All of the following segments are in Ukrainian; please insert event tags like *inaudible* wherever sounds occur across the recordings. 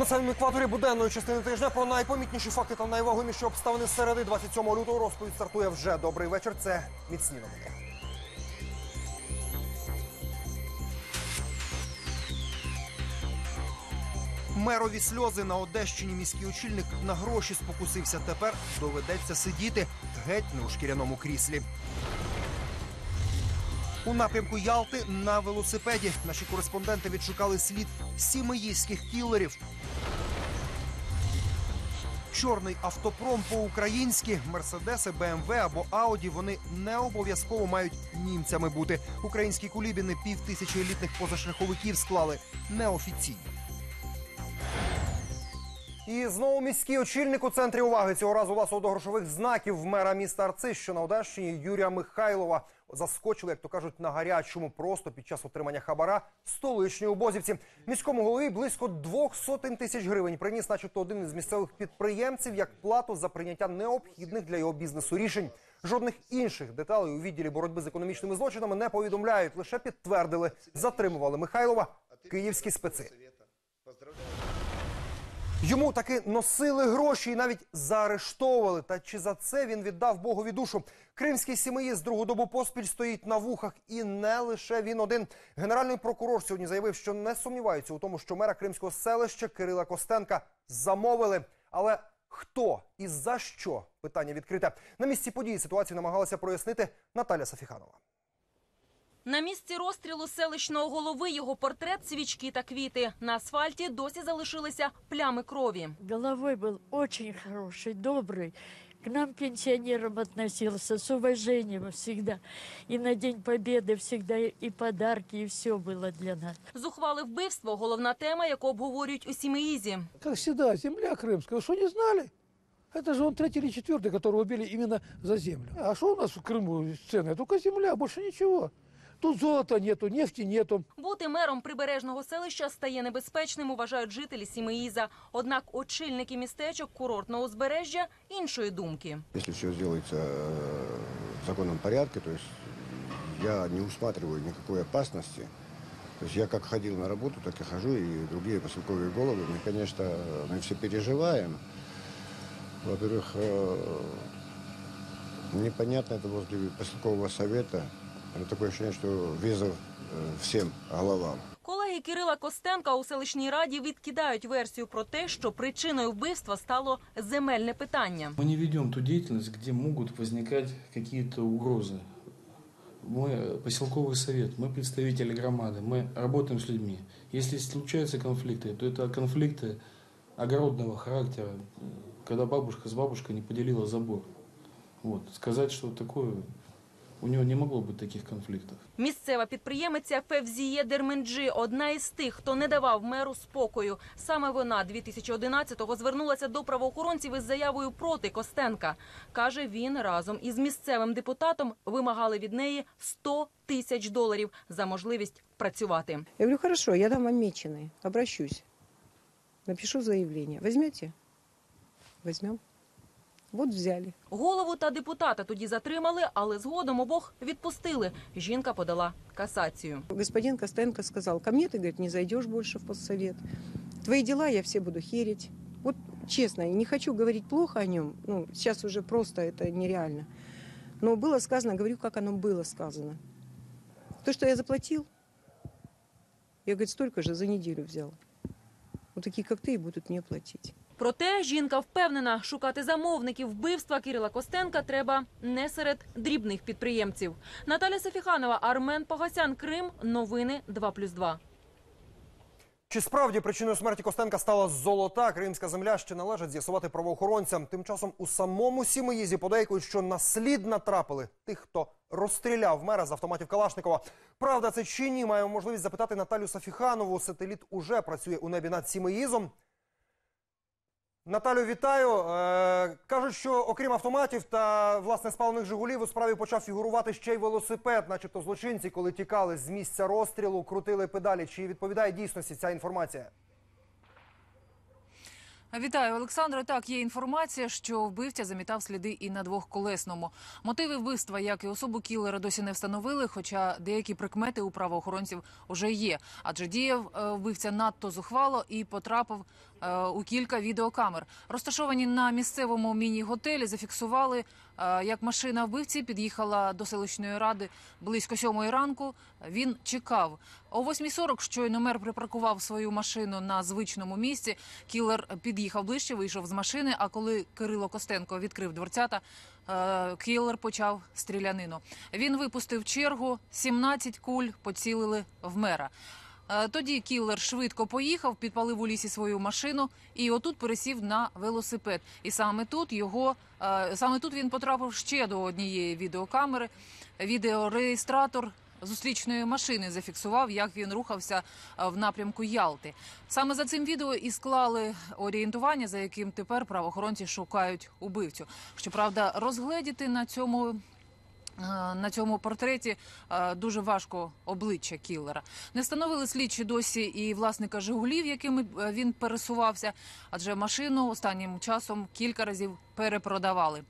На самому екваторі буденної частини тижня про найпомітніші факти та найвагоміші обставини середи 27 лютого розповідь стартує вже добрий вечір. Це міцні новини. Мерові сльози на Одещині міський очільник на гроші спокусився. Тепер доведеться сидіти геть не у шкіряному кріслі. У напрямку Ялти на велосипеді наші кореспонденти відшукали слід сімейських кілерів. Чорний автопром по-українськи, мерседеси, БМВ або Ауді. Вони не обов'язково мають німцями бути. Українські кулібіни пів тисячі елітних позашляховиків склали неофіційно. І знову міський очільник у центрі уваги цього разу власного до грошових знаків мера міста Арцис, що на Одещині Юрія Михайлова заскочили, як то кажуть, на гарячому просто під час отримання хабара столичні убозівці. Міському голові близько двох сотень тисяч гривень приніс, начебто, один із місцевих підприємців як плату за прийняття необхідних для його бізнесу рішень. Жодних інших деталей у відділі боротьби з економічними злочинами не повідомляють. Лише підтвердили, затримували Михайлова київські специ. Йому таки носили гроші і навіть заарештовували. Та чи за це він віддав Богові душу? Кримський сімеїст другу добу поспіль стоїть на вухах, і не лише він один. Генеральний прокурор сьогодні заявив, що не сумнівається у тому, що мера кримського селища Кирила Костенка замовили. Але хто і за що? Питання відкрите. На місці події ситуацію намагалася прояснити Наталя Сафіханова. На місці розстрілу селищного голови його портрет, свічки та квіти. На асфальті досі залишилися плями крові. Головой был очень хороший, добрый. К нам, пенсионерам, относился с уважением всегда. И на День Победы всегда и подарки, и все было для нас. Зухвали вбивство головна тема, яку обговорюють у Сімеїзі. Как всегда, земля крымская. Вы что, не знали? Это же он третий или четвертый, которого убили именно за землю. А что у нас в Крыму ценное? Только земля, больше ничего. Тут золота нету, нефти нету. Бути мером прибережного селища стає небезпечним, вважають жителі Сімеїза. Однак очільники містечок курортного узбережжя іншої думки. Если все сделается э, в законном порядке, то есть я не усматриваю никакой опасности. То есть я как ходил на работу, так и хожу, и другие поселковые головы. Мы, конечно, мы все переживаем. Во-первых, э, непонятно это возле поселкового совета. Ну, Такое ощущение, что вызов э, всем головам. Колеги Кирила Костенка у селищній раді відкидають версію про те, що причиною вбивства стало земельне питання. Мы не ведем ту деятельность, где могут возникать какие-то угрозы. Мы э, поселковый совет, мы представители громады, мы работаем с людьми. Если случаются конфликты, то это конфликты огородного характера, э, когда бабушка с бабушкой не поделила забор. Вот. Сказать, что такое, у него не могло быть таких конфликтов. Місцева підприємиця Февзіє Дерменджи – одна із тих, хто не давав меру спокою. Саме вона 2011-го звернулася до правоохоронців із заявою проти Костенка. Каже, він разом із місцевим депутатом вимагали від неї 100 тисяч доларів за можливість працювати. Я говорю, хорошо, я дам вам меченые, обращусь. Напишу заявление. Возьмете? Возьмем. Вот взяли. Голову та депутата тоді затримали, але згодом обох відпустили. Жінка подала касацію. Господин Костенко сказал, ко мне ты, говорит, не зайдешь больше в постсовет. Твои дела я все буду херить. Вот честно, я не хочу говорить плохо о нем. Ну, сейчас уже просто это нереально. Но было сказано, говорю, как оно было сказано. То, что я заплатил, я, говорит, столько же за неделю взял. Вот такие, как ты, и будут мне платить. Проте жінка впевнена, шукати замовників вбивства Кирила Костенка треба не серед дрібних підприємців. Наталя Сафіханова, Армен Погасян, Крим. Новини 2+,2. Чи справді причиною смерті Костенка стала золота кримська земля, ще належить з'ясувати правоохоронцям. Тим часом у самому Сімеїзі подейкують, що на слід натрапили тих, хто розстріляв мера з автоматів Калашникова. Правда, це чи ні? Маємо можливість запитати Наталю Сафіханову. Сателіт уже працює у небі над Сімеїзом. Наталю, вітаю. Е, кажуть, що окрім автоматів та власне спалених Жигулів у справі почав фігурувати ще й велосипед, начебто злочинці, коли тікали з місця розстрілу, крутили педалі. Чи відповідає дійсності ця інформація? Вітаю, Олександре. Так, є інформація, що вбивця замітав сліди і на двохколесному. Мотиви вбивства, як і особу кілера, досі не встановили, хоча деякі прикмети у правоохоронців уже є. Адже діяв е, вбивця надто зухвало і потрапив у кілька відеокамер. Розташовані на місцевому міні-готелі, зафіксували, е, як машина вбивці під'їхала до селищної ради близько сьомої ранку. Він чекав. О 8.40 щойно мер припаркував свою машину на звичному місці. Кілер під'їхав ближче, вийшов з машини. А коли Кирило Костенко відкрив дверцята, е, кілер почав стрілянину. Він випустив чергу, 17 куль поцілили в мера. Е, Тоді кілер швидко поїхав, підпалив у лісі свою машину і отут пересів на велосипед. І саме тут його е, саме тут він потрапив ще до однієї відеокамери. Відеореєстратор зустрічної машини зафіксував, як він рухався е, в напрямку Ялти. Саме за цим відео і склали орієнтування, за яким тепер правоохоронці шукають убивцю. Щоправда, розгледіти на цьому На цьому портреті е, дуже важко обличчя кілера. Не встановили слідчі досі і власника Жигулів, якими е, він пересувався, адже машину останнім часом кілька разів перепродавали.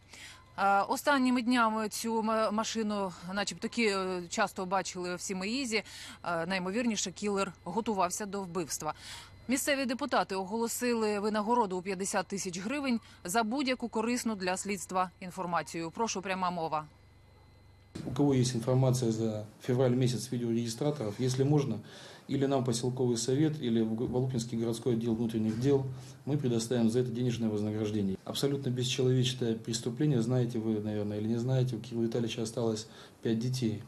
Е, Останніми днями цю машину, начебто, е, часто бачили в Сімеїзі. Е, Наймовірніше, кілер готувався до вбивства. Місцеві депутати оголосили винагороду у 50 тисяч гривень за будь-яку корисну для слідства інформацію. Прошу пряма мова. У кого есть информация за февраль месяц видеорегистраторов, если можно, или нам поселковый совет, или в Г- Валупинский городской отдел внутренних дел, мы предоставим за это денежное вознаграждение. Абсолютно бесчеловечное преступление, знаете вы, наверное, или не знаете, у Кирилла Витальевича осталось пять детей.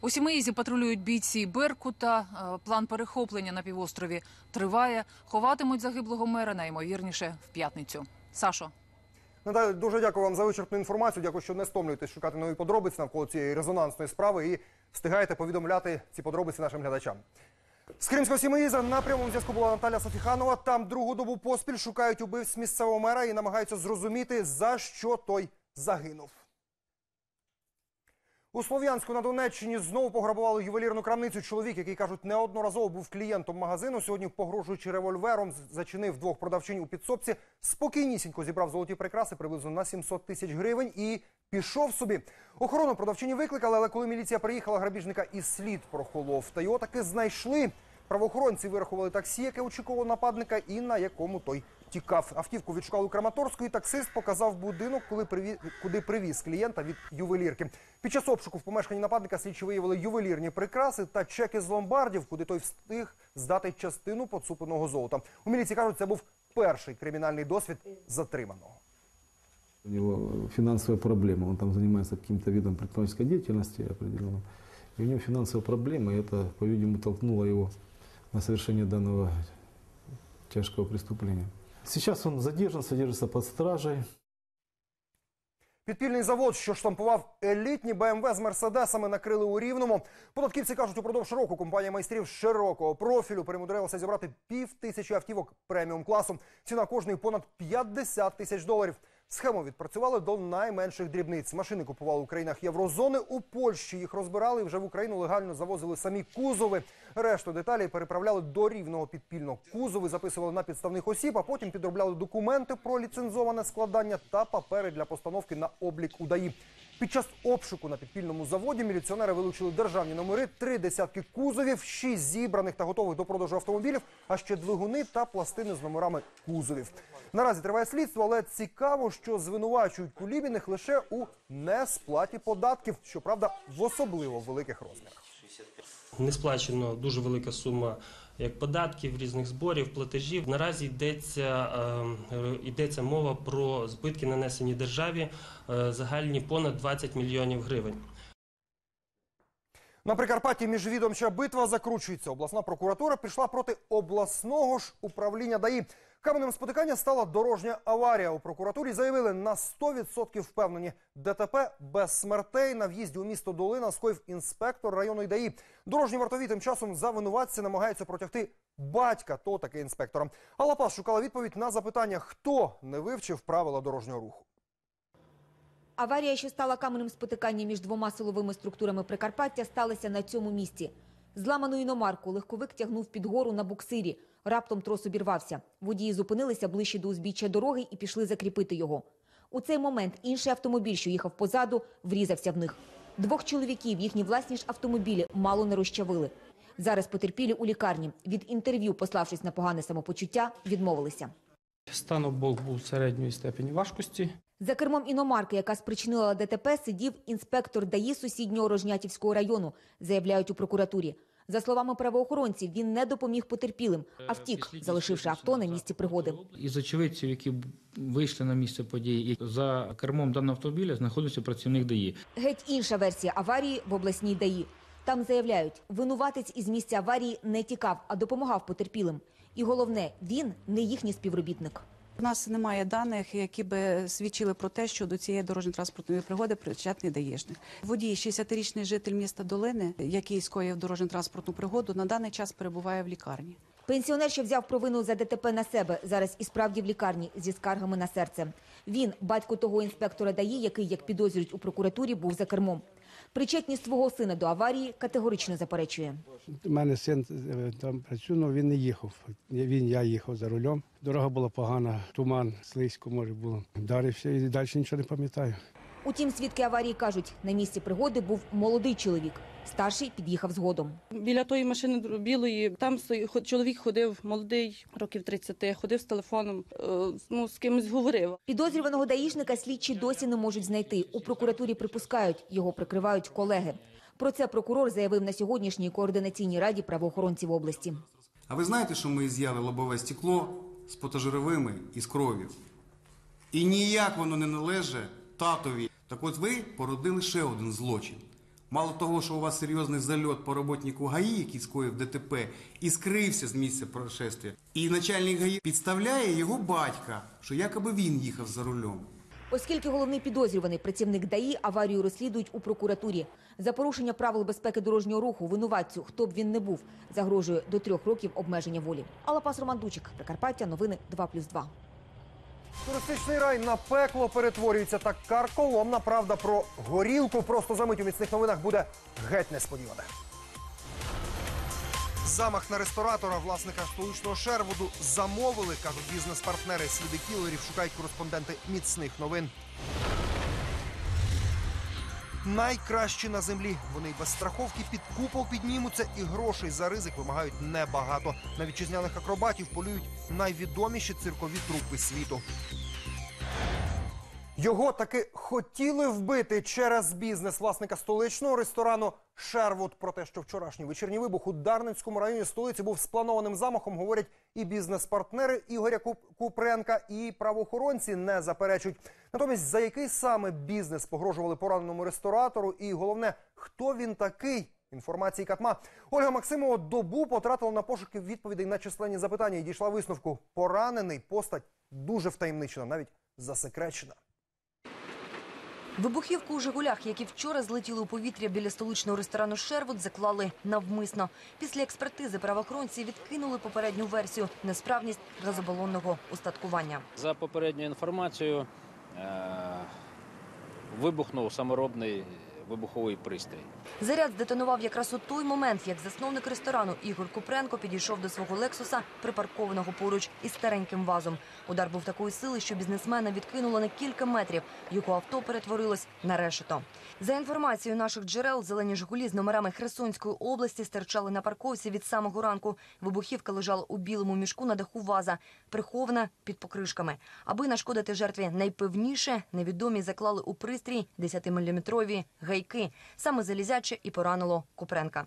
У Сімеїзі патрулюють бійці Беркута. Е, План перехоплення на півострові триває. Ховатимуть загиблого мера наймовірніше в п'ятницю. Сашо. Наталя, дуже дякую вам за вичерпну інформацію. Дякую, що не стомлюєтесь шукати нові подробиці навколо цієї резонансної справи і встигаєте повідомляти ці подробиці нашим глядачам. З Кримського Сімеїза на прямому зв'язку була Наталя Софіханова. Там другу добу поспіль шукають убивць місцевого мера і намагаються зрозуміти, за що той загинув. У Слов'янську на Донеччині знову пограбували ювелірну крамницю. Чоловік, який кажуть, неодноразово був клієнтом магазину. Сьогодні, погрожуючи револьвером, зачинив двох продавчинь у підсобці. Спокійнісінько зібрав золоті прикраси приблизно на 700 тисяч гривень і пішов собі. Охорону продавчині викликали, але коли міліція приїхала, грабіжника і слід прохолов. Та його таки знайшли. Правоохоронці вирахували таксі, яке очікувало нападника, і на якому той тікав. Автівку відшукали у Краматорську, і таксист показав будинок, коли приві... куди привіз клієнта від ювелірки. Під час обшуку в помешканні нападника слідчі виявили ювелірні прикраси та чеки з ломбардів, куди той встиг здати частину поцупленого золота. У міліції кажуть, це був перший кримінальний досвід затриманого. У него финансовая проблема, он там занимается каким-то видом предпринимательской деятельности определенным. У него финансовая проблема, и это, по-видимому, толкнуло его на совершение данного тяжкого преступления. Сейчас он задержан, содержится под стражей. Підпільний завод, що штампував елітні БМВ з мерседесами, накрили у рівному. Податківці кажуть, упродовж року компанія майстрів широкого профілю примудрилася зібрати пів тисячі автівок преміум класу. Ціна кожної понад 50 тисяч доларів. Схему відпрацювали до найменших дрібниць. Машини купували у країнах Єврозони. У Польщі їх розбирали вже в Україну легально завозили самі кузови. Решту деталей переправляли до рівного підпільно. Кузови записували на підставних осіб, а потім підробляли документи про ліцензоване складання та папери для постановки на облік у ДАІ. Під час обшуку на підпільному заводі міліціонери вилучили державні номери, три десятки кузовів, шість зібраних та готових до продажу автомобілів, а ще двигуни та пластини з номерами кузовів. Наразі триває слідство, але цікаво, що звинувачують Кулібіних лише у несплаті податків, щоправда, в особливо великих розмірах. Не сплачено дуже велика сума як податків, різних зборів, платежів. Наразі йдеться, е, йдеться мова про збитки, нанесені державі, е, загальні понад 20 мільйонів гривень. На Прикарпатті міжвідомча битва закручується. Обласна прокуратура пішла проти обласного ж управління ДАІ. Каменем спотикання стала дорожня аварія. У прокуратурі заявили на 100% впевнені. ДТП без смертей на в'їзді у місто Долина скоїв інспектор районної ДАІ. Дорожні вартові тим часом за винуватця намагаються протягти батька того таки інспектора. А Лапас шукала відповідь на запитання, хто не вивчив правила дорожнього руху. Аварія, що стала каменем спотикання між двома силовими структурами Прикарпаття, сталася на цьому місці. Зламану іномарку легковик тягнув під гору на буксирі. Раптом трос обірвався. Водії зупинилися ближче до узбіччя дороги і пішли закріпити його. У цей момент інший автомобіль, що їхав позаду, врізався в них. Двох чоловіків, їхні власні ж автомобілі, мало не розчавили. Зараз потерпілі у лікарні. Від інтерв'ю, пославшись на погане самопочуття, відмовилися. Стан обох був середньої степені важкості. За кермом іномарки, яка спричинила ДТП, сидів інспектор ДАІ сусіднього Рожнятівського району, заявляють у прокуратурі. За словами правоохоронців, він не допоміг потерпілим, а втік, залишивши авто на місці пригоди. Із очевидців, які вийшли на місце події, і за кермом даного автомобіля знаходився працівник ДАІ. Геть інша версія аварії в обласній ДАІ. Там заявляють, винуватець із місця аварії не тікав, а допомагав потерпілим. І головне, він не їхній співробітник. У нас немає даних, які би свідчили про те, що до цієї дорожньо-транспортної пригоди причетний даїжник. Водій, 60-річний житель міста Долини, який скоїв дорожньо-транспортну пригоду, на даний час перебуває в лікарні. Пенсіонер, що взяв провину за ДТП на себе, зараз і справді в лікарні зі скаргами на серце. Він, батько того інспектора ДАІ, який, як підозрюють у прокуратурі, був за кермом. Причетність свого сина до аварії категорично заперечує. У мене син е, там працює, але він не їхав. Він я їхав за рулем. Дорога була погана, туман, слизько може було. Вдарився і далі нічого не пам'ятаю. Утім, свідки аварії кажуть, на місці пригоди був молодий чоловік. Старший під'їхав згодом. Біля тої машини білої там хо- чоловік ходив молодий, років 30, ходив з телефоном, е, ну з кимось говорив. Підозрюваного даїшника слідчі досі не можуть знайти. У прокуратурі припускають, його прикривають колеги. Про це прокурор заявив на сьогоднішній координаційній раді правоохоронців області. А ви знаєте, що ми з'яли лобове стекло з потожировими і з кров'ю? І ніяк воно не належить татові. Так от ви породили ще один злочин. Мало того, що у вас серйозний зальот по роботнику ГАІ, який скоїв ДТП, і скрився з місця происшествия. І начальник ГАІ підставляє його батька, що якоби він їхав за рулем. Оскільки головний підозрюваний працівник ДАІ аварію розслідують у прокуратурі. За порушення правил безпеки дорожнього руху винуватцю, хто б він не був, загрожує до трьох років обмеження волі. Алапас Роман Дучик, Прикарпаття, новини 2+,2. Туристичний рай на пекло перетворюється так карколомна правда про горілку. Просто за мить у міцних новинах буде геть несподіване. Замах на ресторатора, власника столичного Шервуду, замовили, кажуть бізнес-партнери. Сліди кілерів шукають кореспонденти міцних новин. Найкращі на землі. Вони й без страховки під купол піднімуться і грошей за ризик вимагають небагато. На вітчизняних акробатів полюють найвідоміші циркові трупи світу. Його таки хотіли вбити через бізнес власника столичного ресторану Шервуд. Про те, що вчорашній вечірній вибух у Дарницькому районі столиці був спланованим замахом, говорять і бізнес-партнери Ігоря Купренка, і правоохоронці не заперечують. Натомість, за який саме бізнес погрожували пораненому ресторатору, і головне, хто він такий. Інформації Катма Ольга Максимова добу потратила на пошуки відповідей на численні запитання і дійшла висновку. Поранений постать дуже втаємничена, навіть засекречена. Вибухівку у «Жигулях», які вчора злетіли у повітря біля столичного ресторану «Шервуд», заклали навмисно. Після експертизи правоохоронці відкинули попередню версію – несправність газобалонного устаткування. За попередньою інформацією, е, вибухнув саморобний вибуховий пристрій. Заряд здетонував якраз у той момент, як засновник ресторану Ігор Купренко підійшов до свого «Лексуса», припаркованого поруч із стареньким вазом. Удар був такої сили, що бізнесмена відкинуло на кілька метрів. Його авто перетворилось на решето. За інформацією наших джерел, зелені «Жигулі» з номерами Херсонської області стирчали на парковці від самого ранку. Вибухівка лежала у білому мішку на даху ваза, прихована під покришками. Аби нашкодити жертві найпевніше, невідомі заклали у пристрій 10-мм гайки. Саме залізяче і поранило Купренка.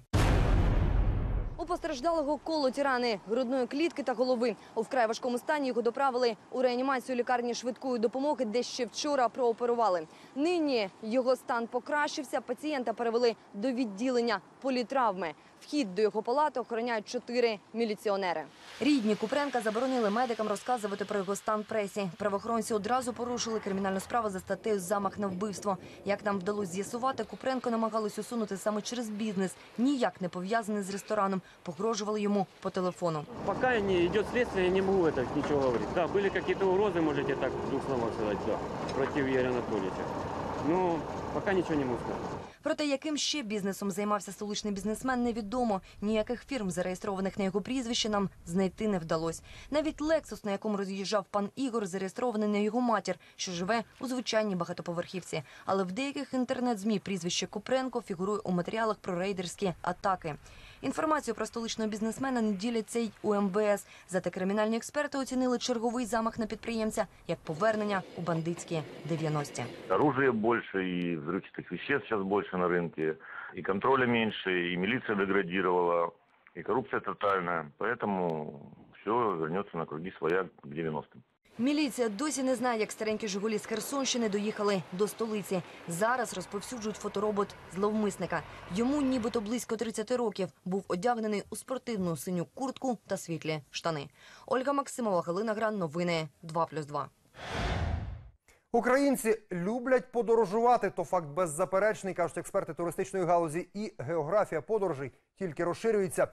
Постраждалого колоті рани грудної клітки та голови. У вкрай важкому стані його доправили у реанімацію лікарні швидкої допомоги, де ще вчора прооперували. Нині його стан покращився. Пацієнта перевели до відділення політравми. Вхід до його палати охороняють чотири міліціонери. Рідні Купренка заборонили медикам розказувати про його стан пресі. Правоохоронці одразу порушили кримінальну справу за статтею «Замах на вбивство». Як нам вдалося з'ясувати, Купренко намагались усунути саме через бізнес, ніяк не пов'язаний з рестораном Погрожували йому по телефону. Пока не идет следствие, я не могу это ничего говорить. Да, были какие-то угрозы, можете так в двух словах сказать, да, против Игоря Анатольевича. Но пока ничего не могу сказать. Проте, яким ще бізнесом займався столичний бізнесмен, невідомо. Ніяких фірм, зареєстрованих на його прізвище, нам знайти не вдалось. Навіть Лексус, на якому роз'їжджав пан Ігор, зареєстрований на його матір, що живе у звичайній багатоповерхівці. Але в деяких інтернет-змі прізвище Купренко фігурує у матеріалах про рейдерські атаки. Інформацію про столичного бізнесмена не діляться й у МВС. Зате кримінальні експерти оцінили черговий замах на підприємця як повернення у бандитські 90-ті. Оружия больше, и взрывчатых веществ сейчас больше на рынке, и контроля меньше, и милиция деградировала, и коррупция тотальная. Поэтому все вернется на круги своя к 90-м. Міліція досі не знає, як старенькі «Жигулі» з Херсонщини доїхали до столиці. Зараз розповсюджують фоторобот зловмисника. Йому нібито близько 30 років. Був одягнений у спортивну синю куртку та світлі штани. Ольга Максимова, Галина Гран. Новини 2+,2. Українці люблять подорожувати. То факт беззаперечний, кажуть експерти туристичної галузі. І географія подорожей тільки розширюється.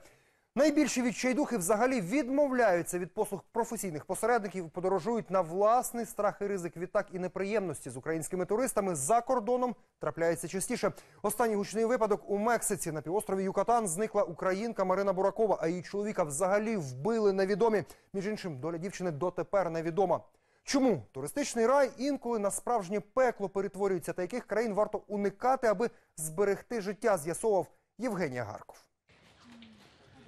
Найбільші відчайдухи взагалі відмовляються від послуг професійних посередників, подорожують на власний страх і ризик. Відтак і неприємності з українськими туристами за кордоном трапляється частіше. Останній гучний випадок у Мексиці на півострові Юкатан зникла українка Марина Буракова, а її чоловіка взагалі вбили невідомі. Між іншим, доля дівчини дотепер невідома. Чому туристичний рай інколи на справжнє пекло перетворюється, та яких країн варто уникати, аби зберегти життя, з'ясовував Євгенія Гарков.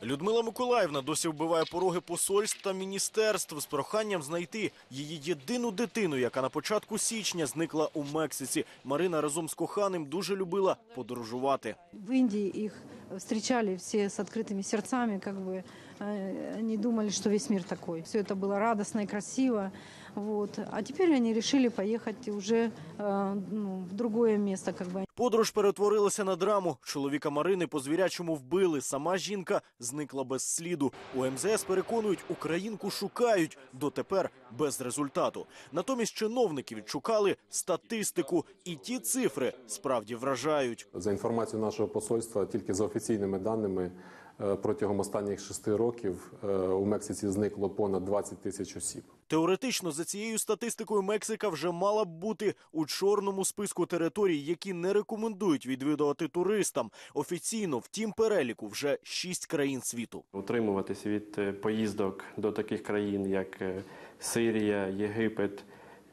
Людмила Миколаївна досі вбиває пороги посольств та міністерств з проханням знайти її єдину дитину, яка на початку січня зникла у Мексиці. Марина разом з коханим дуже любила подорожувати. В Индии их встречали все с открытыми сердцами, как бы э, они думали, что весь мир такой. Все это было радостно и красиво. Вот. А теперь они решили поехать уже э, ну, в другое место, как бы. Подорож перетворилася на драму. Чоловіка Марини по звірячому вбили. Сама жінка зникла без сліду. У МЗС переконують, українку шукають дотепер без результату. Натомість чиновники відшукали статистику, і ті цифри справді вражають. За інформацією нашого посольства, тільки за офіційними даними, е, протягом останніх шести років е, у Мексиці зникло понад 20 тисяч осіб. Теоретично, за цією статистикою, Мексика вже мала б бути у чорному списку територій, які не рекомендують відвідувати туристам. Офіційно, в тім переліку, вже шість країн світу. Утримуватися від е, поїздок до таких країн, як е, Сирія, Єгипет,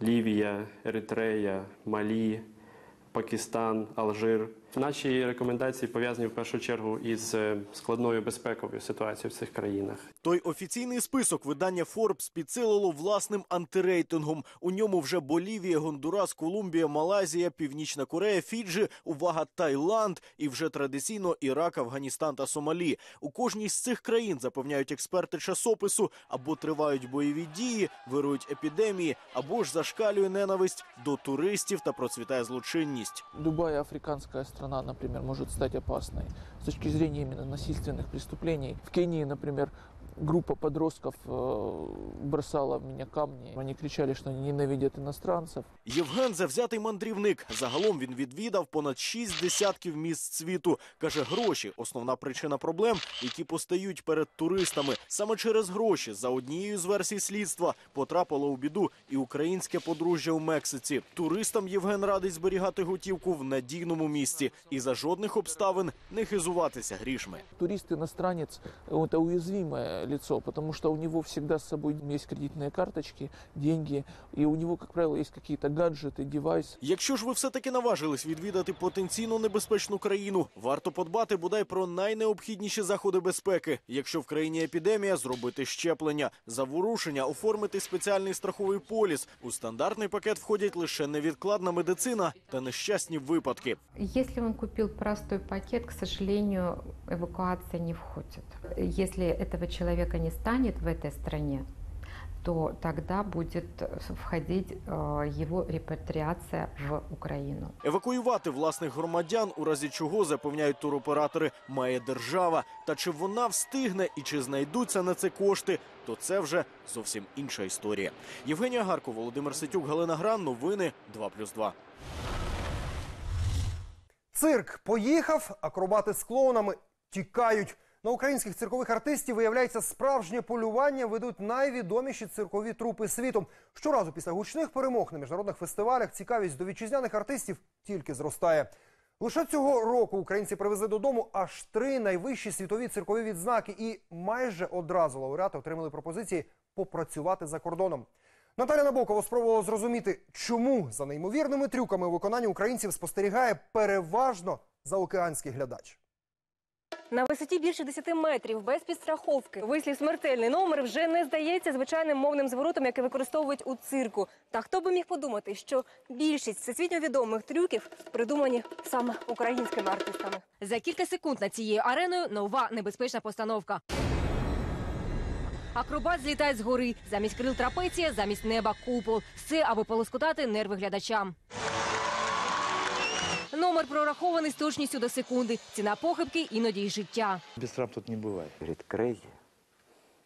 Лівія, Еритрея, Малі, Пакистан, Алжир. Наші рекомендації пов'язані в першу чергу із е, складною безпековою ситуацією в цих країнах. Той офіційний список видання Forbes підсилило власним антирейтингом. У ньому вже Болівія, Гондурас, Колумбія, Малайзія, Північна Корея, Фіджі, увага, Таїланд і вже традиційно Ірак, Афганістан та Сомалі. У кожній з цих країн запевняють експерти часопису або тривають бойові дії, вирують епідемії, або ж зашкалює ненависть до туристів та процвітає злочинність. Любая африканская страна, например, может стать опасной с точки зрения именно насильственных преступлений. В Кении, например, группа подростков э, бросала в меня камни. Они кричали, что они ненавидят иностранцев. Євген завзятий мандрівник. Загалом він відвідав понад шість десятків міст світу. Каже, гроші основна причина проблем, які постають перед туристами. Саме через гроші, за однією з версій слідства, потрапило у біду і українське подружжя у Мексиці. Туристам Євген радить зберігати готівку в надійному місці і за жодних обставин не хизуватися грішми. Турист-иностранец – это уязвимое лицо, потому что у него всегда с собой есть кредитные карточки, деньги, и у него, как правило, есть какие-то гаджеты, девайсы. Якщо ж ви все-таки наважились відвідати потенційно небезпечну країну, варто подбати бодай про найнеобхідніші заходи безпеки. Якщо в країні епідемія, зробити щеплення, заворушення, оформити спеціальний страховий поліс. У стандартний пакет входять лише невідкладна медицина та нещасні випадки. Если он купил простой пакет, к сожалению, эвакуация не входит. Если этого человека не станет в этой стране, то тогда будет входить э, его репатриация в Украину. Евакуювати власних громадян, у разі чого запевняють туроператори, має держава. Та чи вона встигне і чи знайдуться на це кошти, то це вже зовсім інша історія. Євгенія Гарко, Володимир Ситюк, Галина Гран. Новини 2+,2. Цирк поїхав, акробати з клоунами тікають. На українських циркових артистів виявляється справжнє полювання ведуть найвідоміші циркові трупи світу. Щоразу після гучних перемог на міжнародних фестивалях цікавість до вітчизняних артистів тільки зростає. Лише цього року українці привезли додому аж три найвищі світові циркові відзнаки, і майже одразу лауреати отримали пропозиції попрацювати за кордоном. Наталя Набокова спробувала зрозуміти, чому за неймовірними трюками у виконанні українців спостерігає переважно заокеанський глядач. На висоті більше 10 метрів, без підстраховки. Вислів смертельний номер вже не здається звичайним мовним зворотом, який використовують у цирку. Та хто би міг подумати, що більшість всесвітньо відомих трюків придумані саме українськими артистами. За кілька секунд над цією ареною нова небезпечна постановка. Акробат злітає з гори. Замість крил трапеція, замість неба купол. Все, аби полоскотати нерви глядачам. Номер прорахований з точністю до секунди. Ціна похибки іноді й життя. Без трап тут не бывает. Говорит, крейзи.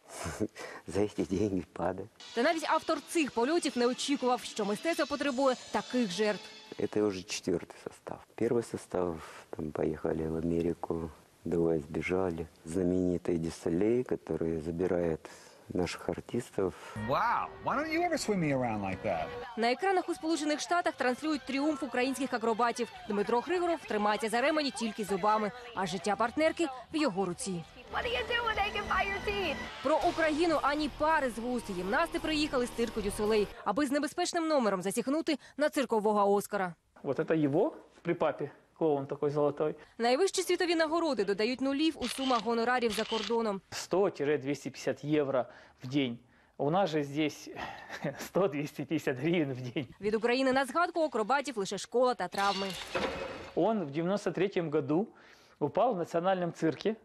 *laughs* За эти деньги падает. Та навіть автор цих польотів не очікував, що мистецтво потребує таких жертв. Это уже четвертый состав. Первый состав, там поехали в Америку, двое сбежали. Знаменитый Дюссалей, который забирает наших артистов. Wow, why don't you ever swim me around like that? На екранах у Сполучених Штатах транслюють тріумф українських акробатів. Дмитро Хригоров тримається за ремені тільки зубами, а життя партнерки в його руці. Про Україну ані пари з вуст. Гімнасти приїхали з цирку Дюсолей, аби з небезпечним номером засіхнути на циркового Оскара. Вот это его при папе, клоун такой золотой. Найвищі світові нагороди додають нулів у сумах гонорарів за кордоном. 100-250 евро в день. У нас же здесь *laughs* 100-250 гривен в день. Від України на згадку акробатів лише школа та травми. Он в 93 году упал в национальном цирке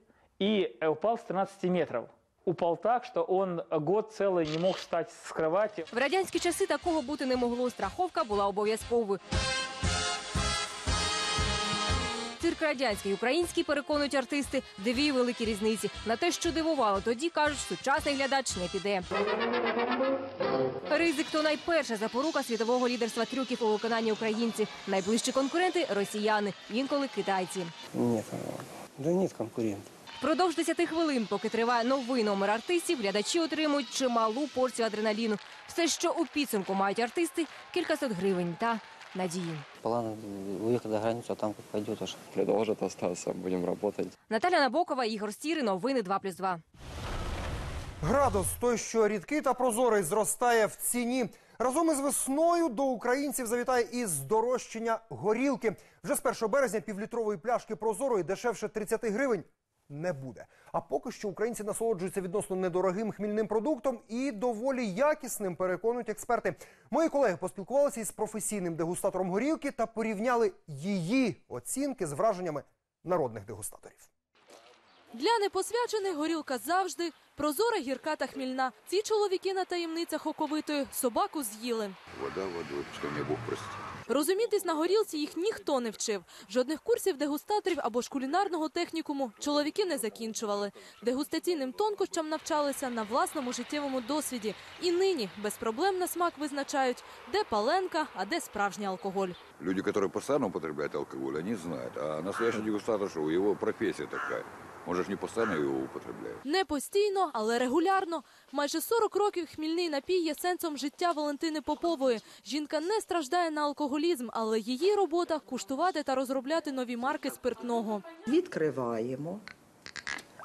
и э, упал с 13 метров. Упал так, что он год целый не мог встать с кровати. В радянські часи такого бути не могло. Страховка була обов'язковою. Цирк радянський і український переконують артисти дві великі різниці. На те, що дивувало, тоді кажуть, сучасний глядач не піде. Ризик то найперша запорука світового лідерства трюків у виконанні українців. Найближчі конкуренти росіяни, інколи китайці. Нет, да нет конкурентов. Впродовж 10 хвилин, поки триває новий номер артистів, глядачі отримують чималу порцію адреналіну. Все, що у підсумку мають артисти, кількасот гривень та надії. План уехать за границу, а там как пойдет уж. Продолжит остаться, будем работать. Наталя Набокова, Ігор Стіри, новини 2+,2. Градус той, що рідкий та прозорий, зростає в ціні. Разом із весною до українців завітає і здорожчання горілки. Вже з 1 березня півлітрової пляшки прозорої дешевше 30 гривень не буде. А поки що українці насолоджуються відносно недорогим хмільним продуктом і доволі якісним, переконують експерти. Мої колеги поспілкувалися із професійним дегустатором горілки та порівняли її оцінки з враженнями народних дегустаторів. Для непосвячених горілка завжди прозора, гірка та хмільна. Ці чоловіки на таємницях оковитої собаку з'їли. Вода водой, пускай мне Бог простит. Розумітись на горілці їх ніхто не вчив. Жодних курсів дегустаторів або ж кулінарного технікуму чоловіки не закінчували. Дегустаційним тонкощам навчалися на власному життєвому досвіді. І нині без проблем на смак визначають, де паленка, а де справжній алкоголь. Люди, которые постоянно употребляют алкоголь, они знают. А настоящий дегустатор, что его профессия такая. Он же ж не постійно його употребляють. Не постійно, але регулярно. Майже 40 років хмільний напій є сенсом життя Валентини Попової. Жінка не страждає на алкоголізм, але її робота куштувати та розробляти нові марки спиртного. Відкриваємо,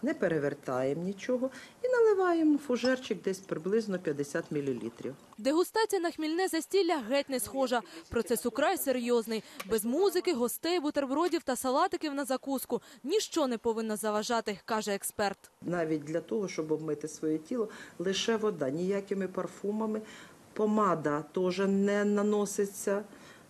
не перевертаємо нічого і наливаємо в фужерчик десь приблизно 50 мл. Дегустація на хмільне застілля геть не схожа. Процес украй серйозний. Без музики, гостей, бутербродів та салатиків на закуску ніщо не повинно заважати, каже експерт. Навіть для того, щоб обмити своє тіло, лише вода, ніякими парфумами. Помада теж не наноситься.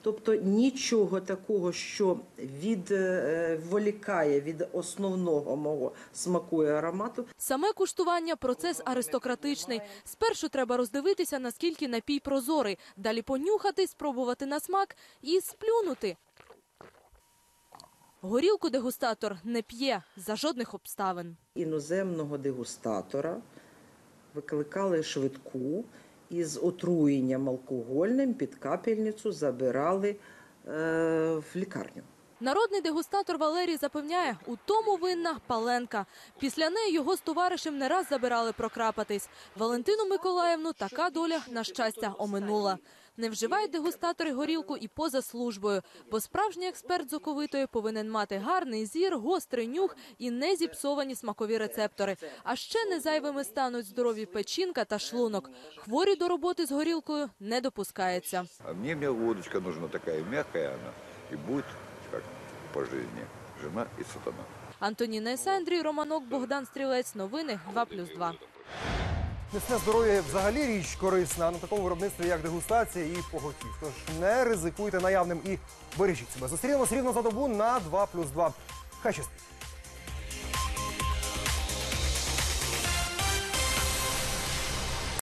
Тобто нічого такого, що відволікає від основного мого смаку і аромату. Саме куштування процес аристократичний. Спершу треба роздивитися, наскільки напій прозорий, далі понюхати, спробувати на смак і сплюнути. Горілку дегустатор не п'є за жодних обставин. Іноземного дегустатора викликали швидку із отруєнням алкогольним під капельницю забирали е, в лікарню. Народний дегустатор Валерій запевняє, у тому винна Паленка. Після неї його з товаришем не раз забирали прокрапатись. Валентину Миколаївну така доля, на щастя, оминула. Не вживають дегустатори горілку і поза службою, бо справжній експерт з повинен мати гарний зір, гострий нюх і не зіпсовані смакові рецептори. А ще не зайвими стануть здорові печінка та шлунок. Хворі до роботи з горілкою не допускається. А мне водочка мягкая она. И будет, как по жизни, жена и сатана. Антоніна Іса, Андрій Романок, Богдан Стрілець. Новини 2+,2. Місне здоров'я взагалі річ корисна на такому виробництві, як дегустація і поготів. Тож не ризикуйте наявним і бережіть себе. Зустрінемось рівно за добу на 2 плюс 2. Хай щастить.